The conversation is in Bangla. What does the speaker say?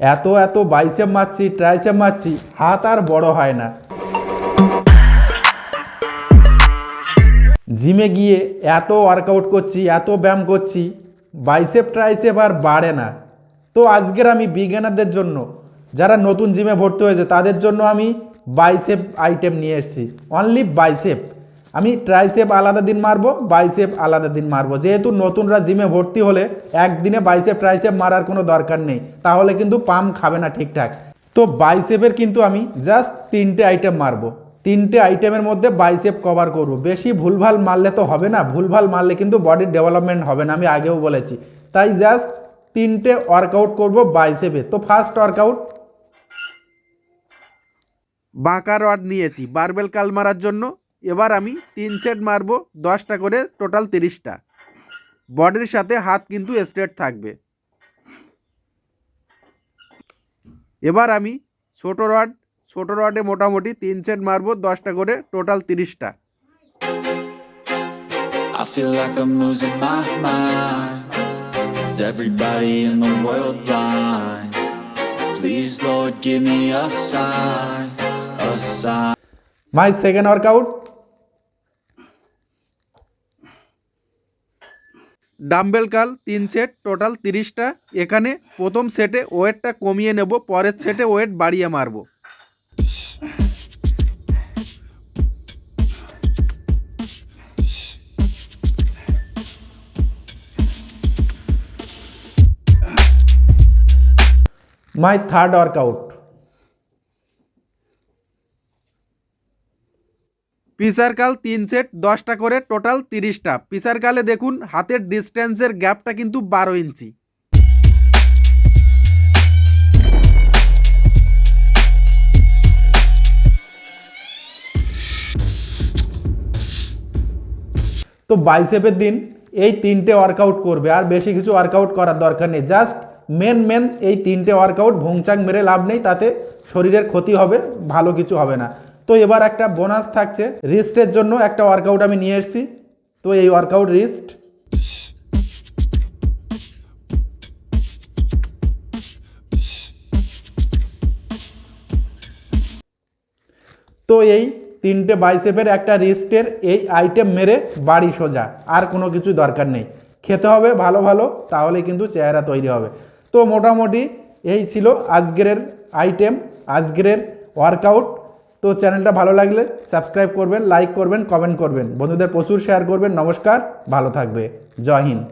এত এত বাইসেপ মারছি, ট্রাইসেপ মারছি, হাত আর বড় হয় না। জিমে গিয়ে এত ওয়ার্কআউট করছি, এত ব্যায়াম করছি, বাইসেপ, ট্রাইসেপ আর বাড়ে না। তো আজকের আমি বিজ্ঞানারদের জন্য, যারা নতুন জিমে ভর্তি হয়েছে, তাদের জন্য আমি বাইসেপ আইটেম নিয়ে এসেছি। Only bicep. আমি ট্রাইসেপ আলাদা দিন মারবো বাইসেপ আলাদা দিন মারবো। যেহেতু নতুনরা জিমে ভর্তি হলে একদিনে বাইসেপ ট্রাইসেপ মারার কোনো দরকার নেই, তাহলে কিন্তু পাম খাবে না ঠিকঠাক। তো বাইসেপের কিন্তু আমি জাস্ট তিনটে আইটেম মারবো। তিনটে আইটেমের মধ্যে বাইসেপ কভার করব। বেশি ভুলভাল মারলে তো হবে না, ভুলভাল মারলে কিন্তু বডির ডেভেলপমেন্ট হবে না, আমি আগেও বলেছি। তাই জাস্ট তিনটে ওয়ার্কআউট করব বাইসেপে তো ফার্স্ট ওয়ার্কআউট বাঁকা রড নিয়েছি বারবেল কাল মারার জন্য এবার আমি তিন সেট মারবো দশটা করে টোটাল তিরিশটা বডির সাথে হাত কিন্তু স্ট্রেট থাকবে এবার আমি ছোট রড ছোট রডে মোটামুটি তিন সেট মারবো দশটা করে টোটাল তিরিশটা I feel like I'm losing my mind. Is everybody in the world blind? Please, Lord, give me a sign, a sign. My second workout dumbbell কাল তিন সেট, টোটাল তিরিশটা। এখানে প্রথম সেটে ওয়েটটা কমিয়ে নেব, পরের সেটে ওয়েট বাড়িয়ে মারবো। মাই থার্ড ওয়ার্কআউট পিসার কাল তিন সেট, দশটা করে টোটাল তিরিশটা। পিসার কালে দেখুন, হাতের ডিস্টেন্সের গ্যাপটা কিন্তু বারো ইঞ্চি। তো বাইসেপের দিন এই তিনটে ওয়ার্কআউট করবে, আর বেশি কিছু ওয়ার্কআউট করার দরকার নেই। জাস্ট মেন মেন এই তিনটে ওয়ার্কআউট ভোংচাং মেরে লাভ নেই, তাতে শরীরের ক্ষতি হবে, ভালো কিছু হবে না। তো এবার একটা বোনাস থাকছে। রিস্টের জন্য একটা ওয়ার্কআউট আমি নিয়ে এসেছি। তো এই ওয়ার্কআউট রিস্ট তো এই তিনটে বাইসেপের একটা রিস্টের এই আইটেম মেরে বাড়ি সোজা। আর কোনো কিছু দরকার নেই। খেতে হবে ভালো ভালো, তাহলে কিন্তু চেহারা তৈরি হবে। তো মোটামুটি এই ছিল আজকের আইটেম আজকের ওয়ার্কআউট তো চ্যানেলটা ভালো লাগলে সাবস্ক্রাইব করবেন লাইক করবেন কমেন্ট করবেন। বন্ধুদের প্রচুর শেয়ার করবেন। নমস্কার, ভালো থাকবে। জয় হিন্দ।